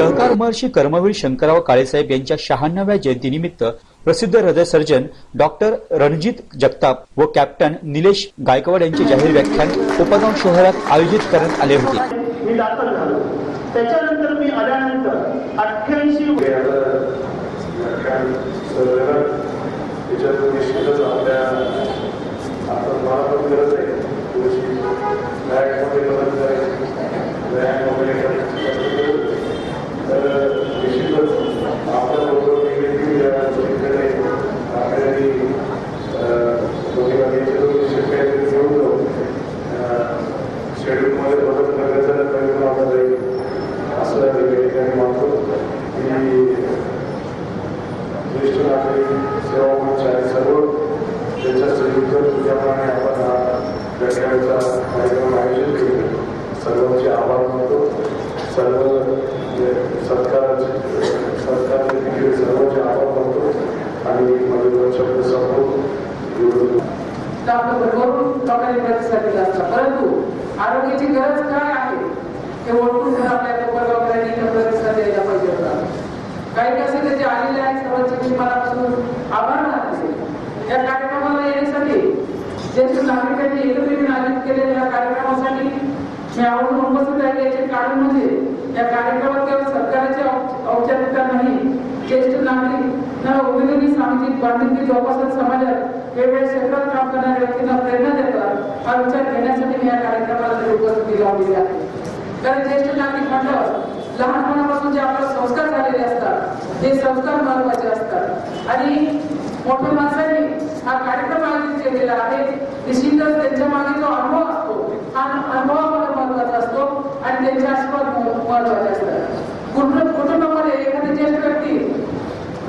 सहकार महर्षी कर्मवीर शंकरराव काळेसाहेब यांच्या शहाण्णव्या जयंतीनिमित्त प्रसिद्ध हृदयसर्जन डॉक्टर रणजित जगताप व कॅप्टन निलेश गायकवाड यांचे जाहीर व्याख्यान उपगाव शहरात आयोजित करण्यात आले होते. मी दाखल झालो. त्याच्यानंतर मी आल्यानंतर अठ्ठ्याऐंशी ज्येष्ठ नागरिक सेवा मंच आहे सर्व त्याच्या संयुक्त तुझ्याप्रमाणे आपण हा व्याख्यानाचा कार्यक्रम आयोजित केले सर्वांचे आभार मानतो. सर्व जे सरकारचे सरकारचे देखील सर्वांचे आभार मानतो. आणि माझे दोन शब्द संपवून डॉक्टर वरून लोकांनी प्रतिसाद दिला असता परंतु आरोग्याची गरज काय आहे? ते ओळखून आपल्या लोकांनी प्रतिसाद द्यायला पाहिजे होता काही कसे त्याचे आलेले आहेत सर्वांचे मी मनापासून आभार मानते या कार्यक्रमाला येण्यासाठी ज्येष्ठ नागरिकांनी एकत्रित आयोजित केलेल्या या कार्यक्रमासाठी मी आवडून उपस्थित आहे याचे कारण म्हणजे या कार्यक्रमात केवळ सरकारची औपचारिकता नाही ज्येष्ठ नागरिक ना उमेदवारी सामाजिक बांधिलकी जोपासत समाजात वेगवेगळ्या क्षेत्रात काम करणाऱ्या व्यक्तींना प्रेरणा देतात हा विचार घेण्यासाठी मी या कार्यक्रमाला तरी उपस्थिती लावलेली आहे. कारण ज्येष्ठ नागरिक म्हटलं लहानपणापासून जे आपले संस्कार झालेले असतात ते संस्कार महत्त्वाचे असतात. आणि मोठ्या माणसांनी हा कार्यक्रम आयोजित केलेला आहे निश्चितच त्यांच्या मागे जो अनुभव असतो हा अनुभव आम्हाला महत्त्वाचा असतो आणि त्यांचे आशीर्वाद मह- महत्त्वाचे असतात. कुटुंब कुटुंबामध्ये एखादी ज्येष्ठ व्यक्ती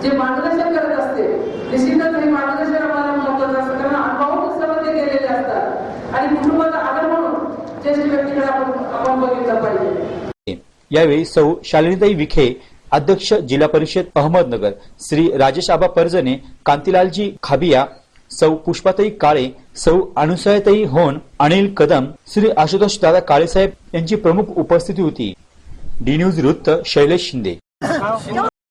जे मार्गदर्शन करत असते निश्चितच हे मार्गदर्शन आम्हाला महत्वाचं असतं. कारण अनुभव सर्व ते गेलेले असतात. आणि कुटुंबाचा आदर म्हणून ज्येष्ठ व्यक्तीकडे आपण आपण बघितलं पाहिजे. यावेळी सौ शालिनीताई विखे अध्यक्ष जिल्हा परिषद अहमदनगर श्री राजेश आबा परजने कांतीलालजी खाबिया सौ पुष्पाताई काळे सौ अनुसयाताई होन अनिल कदम श्री आशुतोष दादा काळेसाहेब यांची प्रमुख उपस्थिती होती. डी न्यूज वृत्त शैलेश शिंदे.